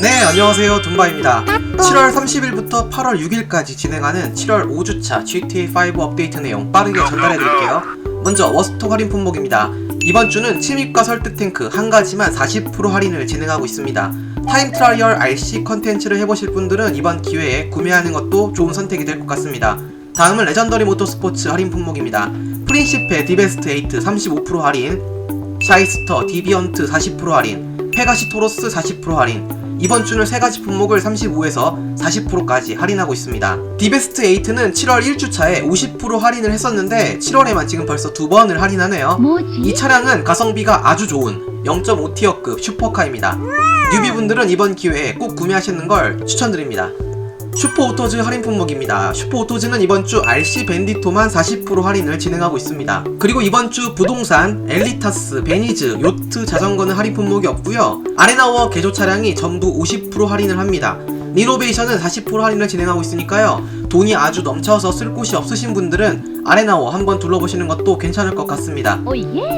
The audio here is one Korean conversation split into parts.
네, 안녕하세요. 둠바입니다. 7월 30일부터 8월 6일까지 진행하는 7월 5주차 GTA5 업데이트 내용 빠르게 전달해 드릴게요. 먼저 워스토 할인 품목입니다. 이번 주는 침입과 설득 탱크 한 가지만 40% 할인을 진행하고 있습니다. 타임 트라이얼 RC 컨텐츠를 해보실 분들은 이번 기회에 구매하는 것도 좋은 선택이 될 것 같습니다. 다음은 레전더리 모터스포츠 할인 품목입니다. 프린시페 디베스트 8 35% 할인, 샤이스터 디비언트 40% 할인, 페가시 토로스 40% 할인, 이번 주는 세 가지 품목을 35에서 40%까지 할인하고 있습니다. 디베스트 8는 7월 1주차에 50% 할인을 했었는데 7월에만 지금 벌써 두 번을 할인하네요. 이 뭐지? 차량은 가성비가 아주 좋은 0.5티어급 슈퍼카입니다. 뉴비분들은 이번 기회에 꼭 구매하시는 걸 추천드립니다. 슈퍼오토즈 할인 품목입니다. 슈퍼오토즈는 이번 주 RC 밴디토만 40% 할인을 진행하고 있습니다. 그리고 이번 주 부동산, 엘리타스, 베니즈, 요트, 자전거는 할인 품목이 없고요. 아레나워 개조 차량이 전부 50% 할인을 합니다. 리노베이션은 40% 할인을 진행하고 있으니까요. 돈이 아주 넘쳐서 쓸 곳이 없으신 분들은 아레나워 한번 둘러보시는 것도 괜찮을 것 같습니다.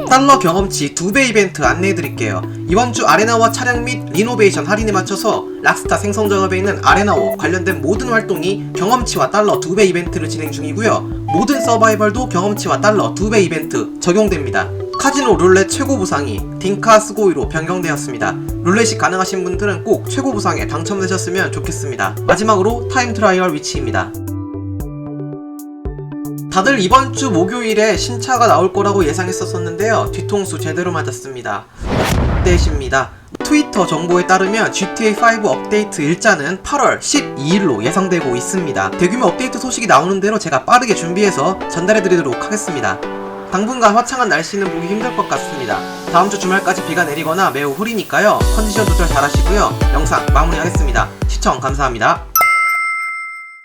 달러 경험치 2배 이벤트 안내해드릴게요. 이번 주 아레나워 차량 및 리노베이션 할인에 맞춰서 락스타 생성 작업에 있는 아레나워 관련된 모든 활동이 경험치와 달러 2배 이벤트를 진행 중이고요. 모든 서바이벌도 경험치와 달러 2배 이벤트 적용됩니다. 카지노 룰렛 최고 보상이 딩카 스고이로 변경되었습니다. 룰렛이 가능하신 분들은 꼭 최고 보상에 당첨되셨으면 좋겠습니다. 마지막으로 타임 트라이얼 위치입니다. 다들 이번 주 목요일에 신차가 나올 거라고 예상했었었는데요. 뒤통수 제대로 맞았습니다. 업데이트입니다. 트위터 정보에 따르면 GTA5 업데이트 일자는 8월 12일로 예상되고 있습니다. 대규모 업데이트 소식이 나오는 대로 제가 빠르게 준비해서 전달해드리도록 하겠습니다. 당분간 화창한 날씨는 보기 힘들 것 같습니다. 다음 주 주말까지 비가 내리거나 매우 흐리니까요. 컨디션 조절 잘 하시고요. 영상 마무리하겠습니다. 시청 감사합니다.